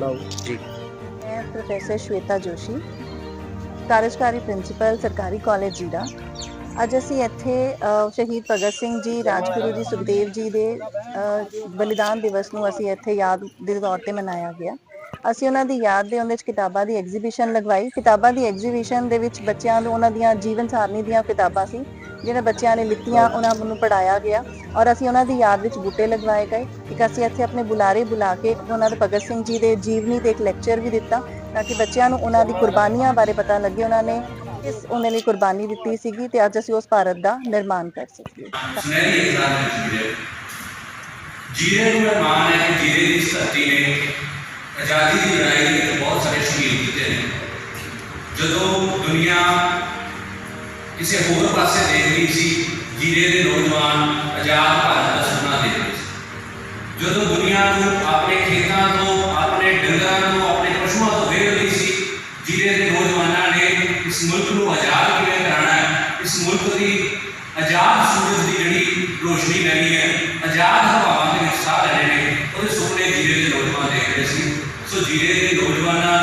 ਬਾਉ ਜੀ। ਮੈਂ ਪ੍ਰੋਫੈਸਰ ਸ਼ਵੇਤਾ ਜੋਸ਼ੀ ਕਾਰਜਕਾਰੀ ਪ੍ਰਿੰਸੀਪਲ ਸਰਕਾਰੀ ਕਾਲਜ ਜੀਰਾ। ਅੱਜ ਅਸੀਂ ਇੱਥੇ ਸ਼ਹੀਦ ਭਗਤ ਸਿੰਘ ਜੀ ਰਾਜਗੁਰੂ ਜੀ ਸੁਖਦੇਵ ਜੀ ਦੇ ਬਲੀਦਾਨ ਦਿਵਸ ਨੂੰ ਅਸੀਂ ਇੱਥੇ ਯਾਦ ਦੇ ਤੌਰ ਤੇ ਮਨਾਇਆ ਗਿਆ। ਅਸੀਂ ਉਹਨਾਂ ਦੀ ਯਾਦ ਦੇ ਉਹਦੇ ਵਿੱਚ ਕਿਤਾਬਾਂ ਦੀ ਐਗਜ਼ੀਬਿਸ਼ਨ ਲਗਵਾਈ। ਕਿਤਾਬਾਂ ਦੀ ਐਗਜ਼ੀਬਿਸ਼ਨ ਦੇ ਵਿੱਚ ਬੱਚਿਆਂ ਨੂੰ ਉਹਨਾਂ ਦੀਆਂ ਜੀਵਨ ਸਾਰਣੀ ਦੀਆਂ ਕਿਤਾਬਾਂ ਸੀ। ਜਿਹੜੇ ਬੱਚਿਆਂ ਨੇ ਲਿੱਤੀਆਂ ਉਹਨਾਂ ਨੂੰ ਪੜਾਇਆ ਗਿਆ ਔਰ ਅਸੀਂ ਉਹਨਾਂ ਦੀ ਯਾਦ ਵਿੱਚ ਬੂਟੇ ਲਗਵਾਏ ਗਏ। ਇੱਕ ਅਸੀਂ ਇੱਥੇ ਆਪਣੇ ਬੁਲਾਰੇ ਬੁਲਾ ਕੇ ਉਹਨਾਂ ਦੇ ਭਗਤ ਸਿੰਘ ਜੀ ਦੇ ਜੀਵਨੀ ਤੇ ਇੱਕ ਲੈਕਚਰ ਵੀ ਦਿੱਤਾ ਤਾਂ ਕਿ ਬੱਚਿਆਂ ਨੂੰ ਉਹਨਾਂ ਦੀ ਕੁਰਬਾਨੀਆਂ ਬਾਰੇ ਪਤਾ ਲੱਗੇ। ਉਹਨਾਂ ਨੇ ਕਿਸ ਉਹਨਾਂ ਲਈ ਕੁਰਬਾਨੀ ਦਿੱਤੀ ਸੀਗੀ ਤੇ ਅੱਜ ਅਸੀਂ ਉਸ ਭਾਰਤ ਦਾ ਨਿਰਮਾਣ ਕਰ ਸਕੀਏ। ਜੀਰੇ ਨੂੰ ਮਾਣ ਹੈ ਕਿ ਜੀਰੇ ਦੀ ਧਰਤੀ ਨੇ ਆਜ਼ਾਦੀ ਦੀ ਲੜਾਈ ਵਿੱਚ ਬਹੁਤ ਸਾਰੇ ਸ਼ਹੀਦ ਕੀਤੇ ਨੇ। ਜਦੋਂ ਦੁਨੀਆ ਕਿਸੇ ਹੋਰ ਪਾਸੇ ਦੇਖ ਰਹੀ ਸੀ ਜੀਰੇ ਦੇ ਨੌਜਵਾਨ ਆਜ਼ਾਦ ਭਾਰਤ ਦਾ ਸੁਪਨਾ ਦੇਖ ਰਹੇ ਸੀ। ਜਦੋਂ ਦੁਨੀਆ ਨੂੰ ਆਪਣੇ ਖੇਤਾਂ ਤੋਂ, ਆਪਣੇ ਡੰਗਰਾਂ ਤੋਂ, ਆਪਣੇ ਪਸ਼ੂਆਂ ਤੋਂ ਵੇਖ ਰਹੀ ਸੀ ਜੀਰੇ ਦੇ ਨੌਜਵਾਨਾਂ ਨੇ ਇਸ ਮੁਲਕ ਨੂੰ ਆਜ਼ਾਦ ਕਿਵੇਂ ਕਰਾਣਾ ਹੈ? ਇਸ ਮੁਲਕ ਦੀ ਆਜ਼ਾਦ ਸੂਰਜ ਦੀ ਜਿਹੜੀ ਰੋਸ਼ਨੀ ਲੈਣੀ ਹੈ, ਆਜ਼ਾਦ ਹਵਾਵਾਂ ਦੇ ਵਿੱਚ ਸਾਹ ਲੈਣੇ ਨੇ, ਉਹਦੇ ਸੁਪਨੇ ਜੀਰੇ ਦੇ ਨੌਜਵਾਨ ਦੇਖ ਰਹੇ ਸੀ। ਸੋ ਜੀਰੇ ਦੇ ਨੌਜਵਾਨਾਂ